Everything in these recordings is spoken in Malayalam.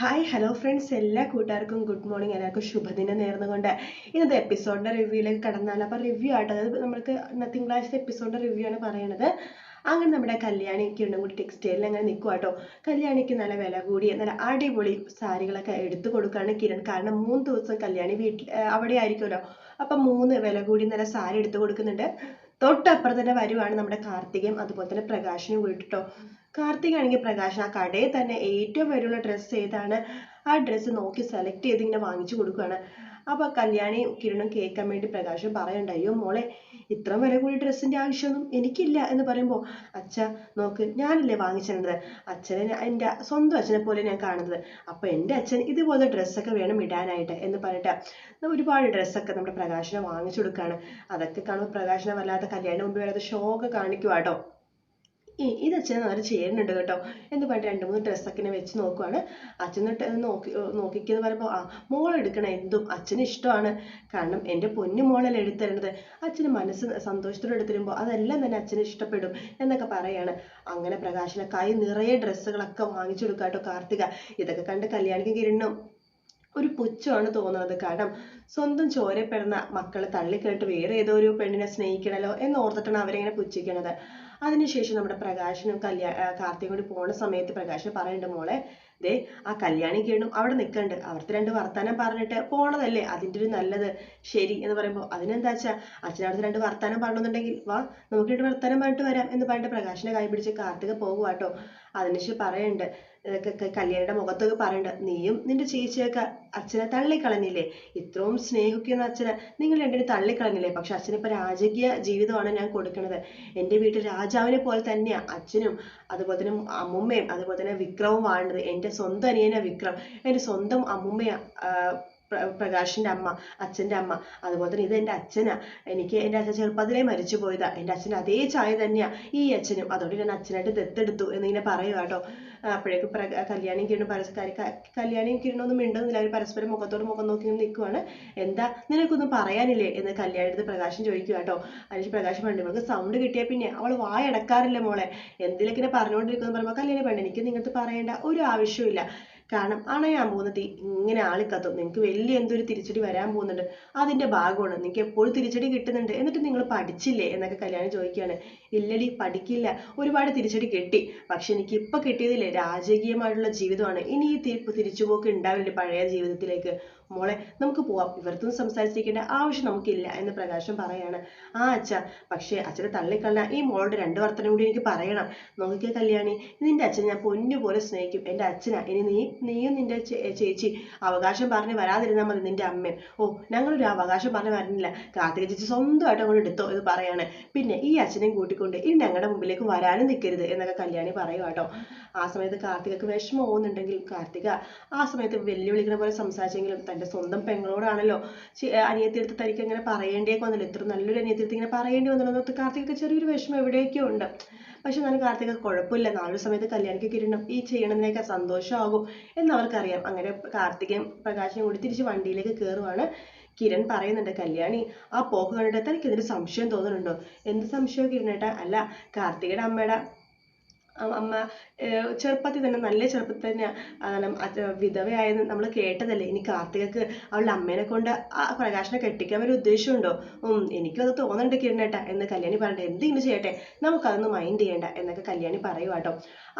ഹായ് ഹലോ ഫ്രണ്ട്സ് എല്ലാ കൂട്ടുകാർക്കും ഗുഡ് മോർണിംഗ് എല്ലാവർക്കും ശുഭദിനം നേർന്നുകൊണ്ട് ഇന്നത്തെ എപ്പിസോഡിന്റെ റിവ്യൂയിലേക്ക് കടന്നാൽ അപ്പോൾ റിവ്യൂ ആട്ടോ. അതായത് നമുക്ക് തിങ്കളാഴ്ചത്തെ എപ്പിസോഡിന്റെ റിവ്യൂ ആണ് പറയണത്. അങ്ങനെ നമ്മുടെ കല്യാണിക്ക് ഉണ്ടും കൂടി ടെക്സ്റ്റൈലിൽ അങ്ങനെ നിൽക്കുക കേട്ടോ കല്യാണിക്ക് നല്ല വില കൂടിയ നല്ല അടിപൊളി സാരികളൊക്കെ എടുത്തു കൊടുക്കുകയാണ് കിരൺ. കാരണം മൂന്ന് ദിവസം കല്യാണി വീട്ടിൽ അവിടെ ആയിരിക്കുമല്ലോ അപ്പം മൂന്ന് വില കൂടി നല്ല സാരി എടുത്തു കൊടുക്കുന്നുണ്ട്. തൊട്ടപ്പുറം തന്നെ വരുവാണ് നമ്മുടെ കാർത്തികയും അതുപോലെ തന്നെ പ്രകാശനും വീട്ടിട്ടോ കാർത്തിക് ആണെങ്കിൽ പ്രകാശൻ ആ കടയിൽ തന്നെ ഏറ്റവും വിലയുള്ള ഡ്രസ്സ് ഏതാണ്? ആ ഡ്രസ്സ് നോക്കി സെലക്ട് ചെയ്ത് ഇങ്ങനെ വാങ്ങിച്ചു കൊടുക്കുകയാണ് അപ്പൊ കല്യാണി കിരണും കേൾക്കാൻ വേണ്ടി പ്രകാശം പറയണ്ട അയ്യോ മോളെ ഇത്ര വില കൂടി ഡ്രസ്സിന്റെ ആവശ്യമൊന്നും എനിക്കില്ല എന്ന് പറയുമ്പോൾ അച്ഛ നോക്ക് ഞാനല്ലേ വാങ്ങിച്ചിരുന്നത്? അച്ഛനെ എന്റെ സ്വന്തം അച്ഛനെ പോലെ ഞാൻ കാണുന്നത്. അപ്പൊ എന്റെ അച്ഛൻ ഇതുപോലത്തെ ഡ്രസ്സൊക്കെ വേണം ഇടാനായിട്ട് എന്ന് പറഞ്ഞിട്ട് ഒരുപാട് ഡ്രസ്സൊക്കെ നമ്മുടെ പ്രകാശനെ വാങ്ങിച്ചു കൊടുക്കുകയാണ് അതൊക്കെ കാണുമ്പോൾ പ്രകാശനെ വല്ലാത്ത കല്യാണം മുമ്പ് വല്ലാതെ ഷോ ഒക്കെ കാണിക്കുവാട്ടോ. ഇത് അച്ഛനെ നല്ല ചേരുന്നുണ്ട് കേട്ടോ. എന്ന് പറഞ്ഞിട്ട് രണ്ട് മൂന്ന് ഡ്രസ്സൊക്കെ ഇങ്ങനെ വെച്ച് നോക്കുവാണ്. അച്ഛൻ നോക്കി നോക്കിക്കെന്ന് പറയുമ്പോൾ ആ മോൾ എടുക്കണ എന്തും അച്ഛന് ഇഷ്ടമാണ്. കാരണം എന്റെ പൊന്നു മോളല്ലേ എടുത്തരുന്നത് അച്ഛന് മനസ്സ് സന്തോഷത്തോടെ എടുത്തിരുമ്പോൾ അതെല്ലാം തന്നെ അച്ഛന് ഇഷ്ടപ്പെടും എന്നൊക്കെ പറയാണ്. അങ്ങനെ പ്രകാശിനെ കൈ നിറയെ ഡ്രസ്സുകളൊക്കെ വാങ്ങിച്ചു കൊടുക്കുക കേട്ടോ കാർത്തിക. ഇതൊക്കെ കണ്ട് കല്യാണിക്ക് കിരണം. ഒരു പുച്ഛമാണ് തോന്നുന്നത്. കാരണം സ്വന്തം ചോരപ്പെടുന്ന മക്കളെ തള്ളിക്കേട്ട് വേറെ ഏതോ ഒരു പെണ്ണിനെ സ്നേഹിക്കണല്ലോ എന്ന് ഓർത്തിട്ടാണ് അവരെങ്ങനെ പുച്ഛിക്കണത്. അതിനുശേഷം നമ്മുടെ പ്രകാശനും കല്യാ ആ, കാർത്തികയും കൂടി പോണ സമയത്ത് പ്രകാശ് പറയുന്നുണ്ട് മോളെ ദേ ആ കല്യാണി കേണും അവിടെ നിൽക്കണ്ട് അവിടുത്തെ രണ്ട് വർത്താനം പറഞ്ഞിട്ട് പോണതല്ലേ? അതിന്റെ ഒരു നല്ലത്. ശരി എന്ന് പറയുമ്പോൾ അതിനെന്താ വെച്ചാ അച്ഛനടുത്ത് രണ്ട് വർത്താനം പറഞ്ഞെന്നുണ്ടെങ്കിൽ വാ നമുക്ക് രണ്ട് വർത്താനം പറഞ്ഞിട്ട് വരാം എന്ന് പറഞ്ഞിട്ട് പ്രകാശിനെ കൈ പിടിച്ച് കാർത്തിക പോകുവാട്ടോ. അതിനുശേഷം പറയുന്നുണ്ട് കല്യാണിയുടെ മുഖത്തൊക്കെ പറയുന്നുണ്ട് നീയും നിന്റെ ചേച്ചിയൊക്കെ അച്ഛനെ തള്ളിക്കളഞ്ഞില്ലേ? ഇത്രയും സ്നേഹിക്കുന്ന അച്ഛനെ നിങ്ങൾ രണ്ടിനും തള്ളിക്കളഞ്ഞില്ലേ? പക്ഷെ അച്ഛനിപ്പോ രാജകീയ ജീവിതമാണ് ഞാൻ കൊടുക്കുന്നത് എന്റെ വീട്ടിൽ രാജാവിനെ പോലെ തന്നെയാ അച്ഛനും അതുപോലെ തന്നെ അമ്മുമ്മയും അതുപോലെ തന്നെ വിക്രവും വാഴുന്നത്. എന്റെ സ്വന്തം അനിയനാ വിക്രം. എന്റെ സ്വന്തം അമ്മുമ്മയാ ആ, പ്ര- പ്രകാശിന്റെ അമ്മ അച്ഛന്റെ അമ്മ. അതുപോലെ തന്നെ ഇത് എന്റെ അച്ഛനാ. എനിക്ക് എന്റെ അച്ഛൻ ചെറുപ്പത്തിലേ മരിച്ചു പോയതാ. എന്റെ അച്ഛൻ അതേ ചായ തന്നെയാ. ഈ അച്ഛനും അതുകൊണ്ട് ഞാൻ അച്ഛനായിട്ട് ദത്തെടുത്തു എന്നിങ്ങനെ പറയുക കേട്ടോ. അപ്പോഴേക്കും പ്ര കല്യാണിയും കിരണും പരസ്പരം കല്യാണിയും കിരണൊന്നും മിണ്ടുന്നില്ല. അവർ പരസ്പരം മുഖത്തോട് മുഖം നോക്കി നിൽക്കുവാണ് എന്താ? നിനക്കൊന്നും പറയാനില്ലേ? എന്ന് കല്യാണത്ത് പ്രകാശം ചോദിക്കുക കേട്ടോ. അതിന് പ്രകാശം പറഞ്ഞു ഇവൾക്ക് സൗണ്ട് കിട്ടിയ പിന്നെ അവൾ വായടക്കാറില്ല മോളെ? എന്തിലൊക്കെ പറഞ്ഞുകൊണ്ടിരിക്കുന്നു പറയുമ്പോൾ കല്യാണി പണ്ട് എനിക്ക് നിങ്ങൾക്ക് പറയേണ്ട ഒരു ആവശ്യമില്ല കാരണം അണയാൻ പോകുന്ന തീ ഇങ്ങനെ ആളിക്കത്തും. നിങ്ങൾക്ക് വലിയ എന്തൊരു തിരിച്ചടി വരാൻ പോകുന്നുണ്ട്. അതിന്റെ ഭാഗമാണ്. നിങ്ങൾക്ക് എപ്പോഴും തിരിച്ചടി കിട്ടുന്നുണ്ട്. എന്നിട്ട് നിങ്ങൾ പഠിച്ചില്ലേ? എന്നൊക്കെ കല്യാണി ചോദിക്കുകയാണ്. ഇല്ലടി പഠിക്കില്ല. ഒരുപാട് തിരിച്ചടി കിട്ടി. പക്ഷെ എനിക്ക് ഇപ്പൊ കിട്ടിയതില്ലേ രാജകീയമായിട്ടുള്ള ജീവിതമാണ്. ഇനി ഈ തിരിച്ചുപോക്ക് ഉണ്ടാവില്ല പഴയ ജീവിതത്തിലേക്ക്. മോളെ നമുക്ക് പോവാം. ഇവർത്തൊന്നും സംസാരിച്ചിരിക്കേണ്ട ആവശ്യം നമുക്കില്ല എന്ന് പ്രകാശം പറയാണ്. ആ അച്ഛ. പക്ഷെ അച്ഛനെ തള്ളിക്കളഞ്ഞ ഈ മോളുടെ രണ്ട് വർത്തനം കൂടി എനിക്ക് പറയണം. നോക്കിയ കല്യാണി. നിന്റെ അച്ഛൻ ഞാൻ പൊന്നു പോലെ സ്നേഹിക്കും. എന്റെ അച്ഛനാ. ഇനി നീ നീയും നിന്റെ ചേച്ചി. അവകാശം പറഞ്ഞ് വരാതിരുന്നാൽ മതി നിന്റെ അമ്മയും ഓ ഞങ്ങളൊരു അവകാശം പറഞ്ഞ് വരുന്നില്ല കാർത്തിക ചേച്ചി സ്വന്തമായിട്ട് അങ്ങോട്ട് എടുത്തോ എന്ന് പറയാണ്. പിന്നെ ഈ അച്ഛനെയും കൂട്ടിക്കൊണ്ട് ഇനി ഞങ്ങളുടെ മുമ്പിലേക്ക് വരാനും നിൽക്കരുത് എന്നൊക്കെ കല്യാണി പറയുക കേട്ടോ ആ സമയത്ത് കാർത്തികക്ക് വിഷമം പോകുന്നുണ്ടെങ്കിൽ കാർത്തിക ആ സമയത്ത് വെല്ലുവിളിക്കുന്ന പോലെ സംസാരിച്ചെങ്കിലും തന്റെ സ്വന്തം പെങ്ങളോടാണല്ലോ അനിയത്തിയെടുത്ത് തനിക്ക് അങ്ങനെ പറയേണ്ടിയൊക്കെ വന്നല്ലോ? ഇത്ര നല്ലൊരു അനിയത്തിയെടുത്ത് ഇങ്ങനെ പറയേണ്ടി വന്നല്ലോ? കാർത്തികക്ക് ചെറിയൊരു വിഷമം എവിടെയൊക്കെയോ ഉണ്ട്. പക്ഷെ എന്നാലും കാർത്തിക കുഴപ്പമില്ല നാളൊരു സമയത്ത് കല്യാണിക്ക് കിരണം ഈ ചെയ്യണതിനൊക്കെ സന്തോഷമാകും എന്ന് അവർക്കറിയാം അങ്ങനെ കാർത്തികയും പ്രകാശനും കൂടി തിരിച്ച് വണ്ടിയിലേക്ക് കയറുവാണ് കിരൺ പറയുന്നുണ്ട് കല്യാണി ആ പോക്ക് കണ്ടിട്ട് തനിക്ക് ഇതിന് സംശയം തോന്നുന്നുണ്ടോ? എന്ത് സംശയം കിരണേട്ടാ അല്ല കാർത്തികയുടെ അമ്മയുടെ അമ്മ ചെറുപ്പത്തിൽ തന്നെ നല്ല ചെറുപ്പത്തിൽ തന്നെ വിധവയായെന്ന് നമ്മൾ കേട്ടതല്ലേ? ഇനി കാർത്തികക്ക് അവളുടെ അമ്മേനെ കൊണ്ട് ആ പ്രകാശനെ കെട്ടിക്കാൻ ഒരു ഉദ്ദേശമുണ്ടോ? ഉം എനിക്കും അത് തോന്നണ്ട് കിരണേട്ടാ എന്ന് കല്യാണി പറയട്ടെ എന്തെങ്കിലും ചെയ്യട്ടെ? നമുക്കതൊന്നും മൈൻഡ് ചെയ്യണ്ട എന്നൊക്കെ കല്യാണി പറയുക കേട്ടോ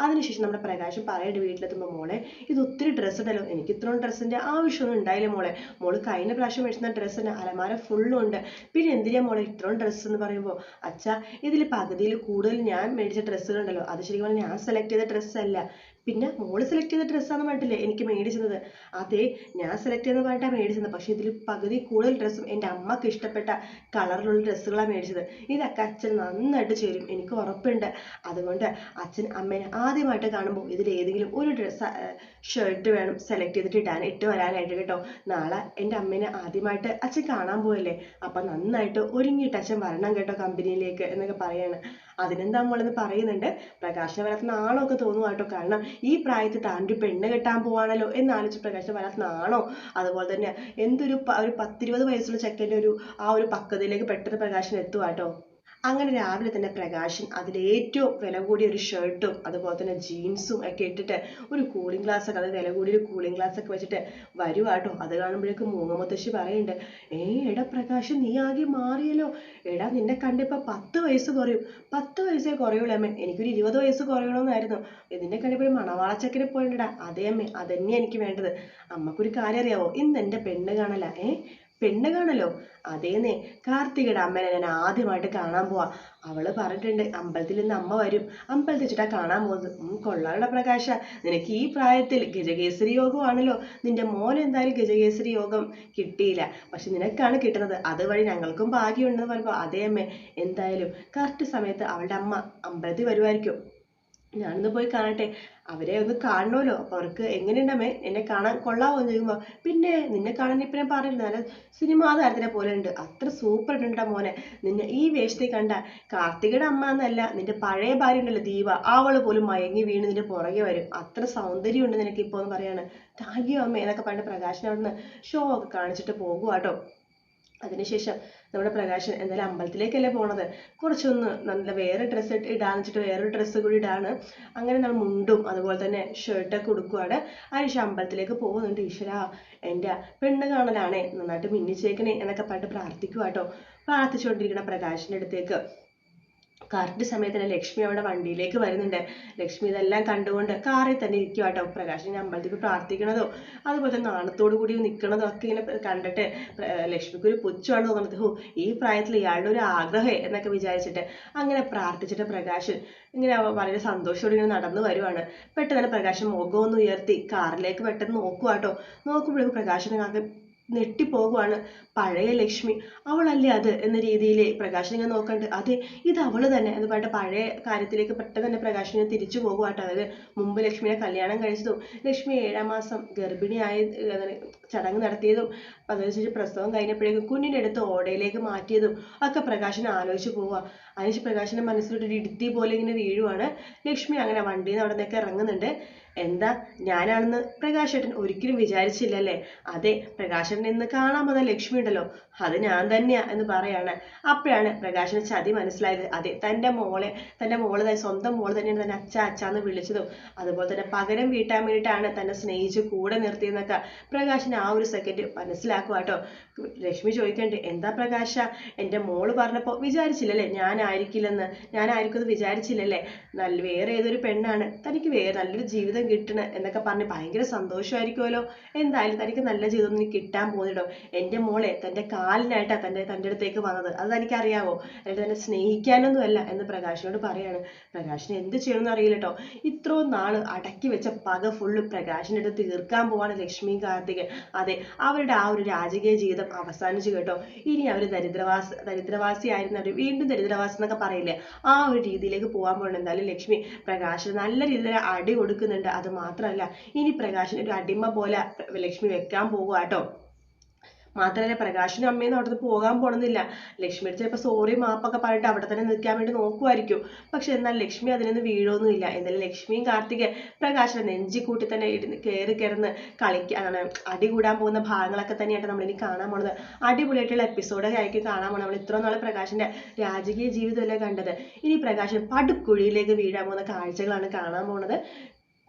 അതിനുശേഷം നമ്മുടെ പ്രകാശം വീട്ടിൽ വീട്ടിലെത്തുമ്പോൾ മോളെ ഇത് ഒത്തിരി ഡ്രസ്സ് ഉണ്ടല്ലോ. എനിക്ക് ഇത്രയും ഡ്രസ്സിന്റെ ആവശ്യമൊന്നും ഉണ്ടായില്ല മോളെ. മോൾ കഴിഞ്ഞ പ്രാവശ്യം മേടിച്ച ഡ്രസ്സിന് അലമാര ഫുള്ളും ഉണ്ട്. പിന്നെ എന്തിനാ മോളെ ഇത്രയും ഡ്രസ്സ് എന്ന് പറയുമ്പോൾ അച്ഛാ ഇതിൽ പകുതിയിൽ കൂടുതൽ ഞാൻ മേടിച്ച ഡ്രസ്സുകളുണ്ടല്ലോ അത് ശരിക്കും പറഞ്ഞാൽ ഞാൻ സെലക്ട് ചെയ്ത ഡ്രസ്സല്ല പിന്നെ മോൾ സെലക്ട് ചെയ്ത ഡ്രസ്സാന്ന് പറഞ്ഞിട്ടില്ലേ? എനിക്ക് മേടിച്ചത്. അതെ ഞാൻ സെലക്ട് ചെയ്തെന്ന് പറഞ്ഞിട്ടാണ് മേടിച്ചത്. പക്ഷേ ഇതിൽ പകുതി കൂടുതൽ ഡ്രസ്സും എന്റെ അമ്മയ്ക്ക് ഇഷ്ടപ്പെട്ട കളറിലുള്ള ഡ്രസ്സുകളാണ് മേടിച്ചത്. ഇതൊക്കെ അച്ഛൻ നന്നായിട്ട് ചേരും എനിക്ക് ഉറപ്പുണ്ട്. അതുകൊണ്ട് അച്ഛൻ അമ്മേനെ ആദ്യമായിട്ട് കാണുമ്പോൾ ഇതിൽ ഏതെങ്കിലും ഒരു ഡ്രസ്സ് ഷർട്ട് വേണം സെലക്ട് ചെയ്തിട്ട് ഇടാൻ ഇട്ട് വരാനായിട്ട് കേട്ടോ. നാളെ എന്റെ അമ്മേനെ ആദ്യമായിട്ട് അച്ഛൻ കാണാൻ പോയല്ലേ? അപ്പം നന്നായിട്ട് ഒരുങ്ങിയിട്ട് അച്ഛൻ വരണം കേട്ടോ കമ്പനിയിലേക്ക് എന്നൊക്കെ പറയാണ്. അതിനെന്താ മോളെന്ന് പറയുന്നുണ്ട്? പ്രകാശന വരാത്ത നാണമൊക്കെ തോന്നുക കേട്ടോ കാരണം ഈ പ്രായത്തിൽ താന്റെ പെണ്ണ് കെട്ടാൻ പോവാണല്ലോ എന്ന് ആലോചിച്ച് പ്രകാശന വരാത്ത നാണോ? അതുപോലെ തന്നെ എന്തൊരു ഒരു പത്തിരുപത് വയസ്സുള്ള ചെക്കന്റെ ഒരു ആ ഒരു പക്വതയിലേക്ക് പെട്ടെന്ന് പ്രകാശൻ എത്തുക കേട്ടോ അങ്ങനെ രാവിലെ തന്നെ പ്രകാശൻ അതിലേറ്റവും വില കൂടിയ ഒരു ഷർട്ടും അതുപോലെ തന്നെ ജീൻസും ഒക്കെ ഇട്ടിട്ട് ഒരു കൂളിംഗ് ഗ്ലാസ് ഒക്കെ അത് വില കൂടിയ ഒരു കൂളിംഗ് ഗ്ലാസ് ഒക്കെ വെച്ചിട്ട് വരുവാട്ടോ അത് കാണുമ്പോഴേക്കും മൂങ്ങമുത്തശ്ശി പറയുന്നുണ്ട് ഏയ് എടാ പ്രകാശൻ നീ ആകെ മാറിയല്ലോ. എടാ നിന്നെ കണ്ടിപ്പോൾ പത്ത് വയസ്സ് കുറയും. പത്ത് വയസ്സേ കുറയുള്ളൂ അമ്മേ. എനിക്കൊരു ഇരുപത് വയസ്സ് കുറയണമെന്നായിരുന്നു ഇതിന്റെ കണ്ടിപ്പോൾ ഒരു മണവാളച്ചക്കനെ പോയിട്ടാ അതേ അമ്മേ അതന്നെയാണ് എനിക്ക് വേണ്ടത്. അമ്മക്കൊരു കാര്യം അറിയാവോ? ഇന്ന് എന്റെ പെണ്ണ് കാണല. ഏ പെണ്ണ് കാണലോ അതേന്ന്. കാർത്തികയുടെ അമ്മേനെ ഞാൻ ആദ്യമായിട്ട് കാണാൻ പോവാ. അവൾ പറഞ്ഞിട്ടുണ്ട് അമ്പലത്തിൽ നിന്ന് അമ്മ വരും. അമ്പലത്തിൽ വെച്ചിട്ടാ കാണാൻ പോകുന്നത്. ഉം കൊള്ളാറുടെ പ്രകാശ. നിനക്ക് ഈ പ്രായത്തിൽ ഗജകേസരി യോഗമാണല്ലോ. നിന്റെ മോൻ എന്തായാലും ഗജകേസരി യോഗം കിട്ടിയില്ല. പക്ഷെ നിനക്കാണ് കിട്ടുന്നത്. അതുവഴി ഞങ്ങൾക്കും ഭാഗ്യമുണ്ടെന്ന് പറയുമ്പോൾ അതേ അമ്മേ എന്തായാലും കറക്റ്റ് സമയത്ത് അവളുടെ അമ്മ അമ്പലത്തിൽ വരുമായിരിക്കും ഞാനൊന്ന് പോയി കാണട്ടെ. അവരെ ഒന്ന് കാണണമല്ലോ. അപ്പൊ അവർക്ക് എങ്ങനെയുണ്ടമ്മേ എന്നെ കാണാൻ കൊള്ളാവോ എന്ന് ചോദിക്കുമ്പോ പിന്നെ നിന്നെ കാണാൻ ഇപ്പൊ ഞാൻ പറഞ്ഞില്ല നല്ല സിനിമാ താരത്തിനെ പോലെ ഉണ്ട്. അത്ര സൂപ്പർ ഉണ്ട് മോനെ. നിന്നെ ഈ വേഷത്തിൽ കണ്ട കാർത്തികയുടെ അമ്മ എന്നല്ല നിന്റെ പഴയ ഭാര്യ ഉണ്ടല്ലോ ദീപ. അവൾ പോലും മയങ്ങി വീണ് നിന്റെ പുറകെ വരും. അത്ര സൗന്ദര്യം ഉണ്ട് നിനക്ക് ഇപ്പൊ എന്ന് പറയാണ്. താങ്ക് യു അമ്മ എന്നൊക്കെ പറഞ്ഞ് പ്രകാശൻ ഷോ ഒക്കെ കാണിച്ചിട്ട് പോകുവാട്ടോ അതിനുശേഷം നമ്മുടെ പ്രകാശൻ എന്തായാലും അമ്പലത്തിലേക്കല്ലേ പോണത്? കുറച്ചൊന്ന് നല്ല വേറെ ഡ്രസ്സ് ഇടാന്ന് വെച്ചിട്ട് വേറൊരു ഡ്രസ്സ് കൂടി ഇടാണ്. അങ്ങനെ നമ്മൾ മുണ്ടും അതുപോലെ തന്നെ ഷർട്ടൊക്കെ ഉടുക്കുവാണ്. അതിനുശേഷം അമ്പലത്തിലേക്ക് പോകുന്നുണ്ട് ഈശ്വര എന്റെ പെണ്ണ് കാണലാണേ. നന്നായിട്ട് മിന്നിച്ചേക്കണേ എന്നൊക്കെ പറഞ്ഞിട്ട് പ്രാർത്ഥിക്കുക കേട്ടോ പ്രാർത്ഥിച്ചുകൊണ്ടിരിക്കുന്ന പ്രകാശിന്റെ അടുത്തേക്ക്. കറക്റ്റ് സമയത്തിന് ലക്ഷ്മി അവിടെ വണ്ടിയിലേക്ക് വരുന്നുണ്ട്. ലക്ഷ്മി ഇതെല്ലാം കണ്ടുകൊണ്ട് കാറിൽ തന്നെ ഇരിക്കുക കേട്ടോ പ്രകാശിനെ അമ്പലത്തിൽ പ്രാർത്ഥിക്കണതോ അതുപോലെ നാണത്തോടു കൂടി നിൽക്കണതോ ഒക്കെ ഇങ്ങനെ കണ്ടിട്ട് ലക്ഷ്മിക്ക് ഒരു പുച്ഛമാണ് തോന്നുന്നത്. ഹോ ഈ പ്രായത്തിൽ ഇയാളുടെ ഒരു ആഗ്രഹം എന്നൊക്കെ വിചാരിച്ചിട്ട് അങ്ങനെ പ്രാർത്ഥിച്ചിട്ട് പ്രകാശ് ഇങ്ങനെ വളരെ സന്തോഷത്തോടെ ഇങ്ങനെ നടന്നു വരുവാണ്. പെട്ടെന്ന് തന്നെ പ്രകാശൻ മുഖം ഒന്ന് ഉയർത്തി കാറിലേക്ക് പെട്ടെന്ന് നോക്കുക കേട്ടോ നോക്കുമ്പോഴേക്കും പ്രകാശൻ ആകെ നെട്ടിപ്പോകുവാണ് പഴയ ലക്ഷ്മി. അവളല്ലേ അത് എന്ന രീതിയിൽ പ്രകാശൻ ഇങ്ങനെ നോക്കണ്ട്. അതെ ഇത് അവൾ തന്നെ എന്ന് പറഞ്ഞിട്ട് പഴയ കാര്യത്തിലേക്ക് പെട്ടെന്ന് തന്നെ പ്രകാശിനെ തിരിച്ചു പോകുവാട്ടോ. അതായത് മുമ്പ് ലക്ഷ്മിയെ കല്യാണം കഴിച്ചതും ലക്ഷ്മി ഏഴാം മാസം ഗർഭിണിയായ ചടങ്ങ് നടത്തിയതും അതനുസരിച്ച് പ്രസവം കഴിഞ്ഞപ്പോഴേക്കും കുഞ്ഞിനെ അടുത്ത് ഓടയിലേക്ക് മാറ്റിയതും ഒക്കെ പ്രകാശൻ ആലോചിച്ച് പോവുക. അതിനുശേഷം പ്രകാശന്റെ മനസ്സിലൊരു ഇടുത്തി പോലെ ഇങ്ങനെ വീഴുവാണ്. ലക്ഷ്മി അങ്ങനെ വണ്ടിയിൽ നിന്ന് അവിടെ നിന്നൊക്കെ ഇറങ്ങുന്നുണ്ട്. എന്താ? ഞാനാണെന്ന് പ്രകാശേട്ടൻ ഒരിക്കലും വിചാരിച്ചില്ലല്ലേ? അതെ പ്രകാശേട്ടൻ ഇന്ന് കാണാൻ വന്ന ലക്ഷ്മി ഉണ്ടല്ലോ. അത് ഞാൻ തന്നെയാ എന്ന് പറയാണ്. അപ്പോഴാണ് പ്രകാശന് ചതി മനസ്സിലായത്. അതെ തന്റെ മോളെ തന്റെ മോൾ തന്നെ സ്വന്തം മോൾ തന്നെയാണ് തന്നെ അച്ഛ അച്ഛ എന്ന് വിളിച്ചതും. അതുപോലെ തന്നെ പകരം വീട്ടാൻ വേണ്ടിയിട്ടാണ് തന്നെ സ്നേഹിച്ച് കൂടെ നിർത്തിയെന്നൊക്കെ പ്രകാശന് ആ ഒരു സെക്കൻഡ് മനസ്സിലാക്കുക കേട്ടോ. ലക്ഷ്മി ചോദിക്കണ്ട് എന്താ പ്രകാശ? എന്റെ മോൾ പറഞ്ഞപ്പോ വിചാരിച്ചില്ലല്ലേ? ഞാനായിരിക്കില്ലെന്ന്? ഞാനായിരിക്കുമെന്ന് വിചാരിച്ചില്ലല്ലേ? നല്ല വേറെ ഏതൊരു പെണ്ണാണ്? തനിക്ക് വേറെ നല്ലൊരു ജീവിതം കിട്ടണം എന്നൊക്കെ പറഞ്ഞ് ഭയങ്കര സന്തോഷമായിരിക്കുമല്ലോ. എന്തായാലും തനിക്ക് നല്ല ജീവിതം ഇനി കിട്ടാൻ പോകുന്നിടോ എന്റെ മോളെ തന്റെ കാലിനായിട്ടാ തന്റെ തന്റെ അടുത്തേക്ക് വന്നത്. അത് തനിക്കറിയാവോ? അല്ലാണ്ട് തന്നെ സ്നേഹിക്കാനൊന്നും അല്ല എന്ന് പ്രകാശിനോട് പറയാണ്. പ്രകാശിന് എന്ത് ചെയ്യണമെന്ന് അറിയില്ല കേട്ടോ ഇത്രയും നാൾ അടക്കി വെച്ച പക ഫുള്ള് പ്രകാശിന്റെ അടുത്ത് തീർക്കാൻ പോവാണ് ലക്ഷ്മി കാർത്തികൻ. അതെ അവരുടെ ആ ഒരു രാജകീയ ജീവിതം അവസാനിച്ചു കേട്ടോ. ഇനി അവർ ദരിദ്രവാസ ദരിദ്രവാസിയായിരുന്നവർ വീണ്ടും ദരിദ്രവാസം എന്നൊക്കെ പറയില്ലേ? ആ ഒരു രീതിയിലേക്ക് പോകാൻ പോകണം. എന്തായാലും ലക്ഷ്മി പ്രകാശിന് നല്ല രീതിയിൽ അടി കൊടുക്കുന്നുണ്ട്. അത് മാത്രമല്ല ഇനി പ്രകാശിന് ഒരു അടിമ പോലെ ലക്ഷ്മി വെക്കാൻ പോകുക കേട്ടോ. മാത്രമല്ല പ്രകാശിനും അമ്മയും അവിടുന്ന് പോകാൻ പോണമെന്നില്ല ലക്ഷ്മിയുടെ ചിലപ്പോൾ സോറി മാപ്പൊക്കെ പറഞ്ഞിട്ട് അവിടെ തന്നെ നിൽക്കാൻ വേണ്ടി നോക്കുമായിരിക്കും പക്ഷെ എന്നാൽ ലക്ഷ്മി അതിനൊന്നും വീഴൊന്നുമില്ല. എന്തായാലും ലക്ഷ്മിയും കാർത്തിക് പ്രകാശിനെ നെഞ്ചി കൂട്ടി തന്നെ ഇരുന്ന് കയറി കിടന്ന് കളിക്കാൻ അടി കൂടാൻ പോകുന്ന ഭാഗങ്ങളൊക്കെ തന്നെയായിട്ട് നമ്മളിനി കാണാൻ പോണത്. അടിപൊളിയായിട്ടുള്ള എപ്പിസോഡൊക്കെ ആയിരിക്കും കാണാൻ പോണത്. നമ്മൾ ഇത്ര നാളെ പ്രകാശിന്റെ രാജകീയ ജീവിതമല്ലേ കണ്ടത്. ഇനി പ്രകാശൻ പടുക്കുഴിയിലേക്ക് വീഴാൻ പോകുന്ന കാഴ്ചകളാണ് കാണാൻ പോണത്.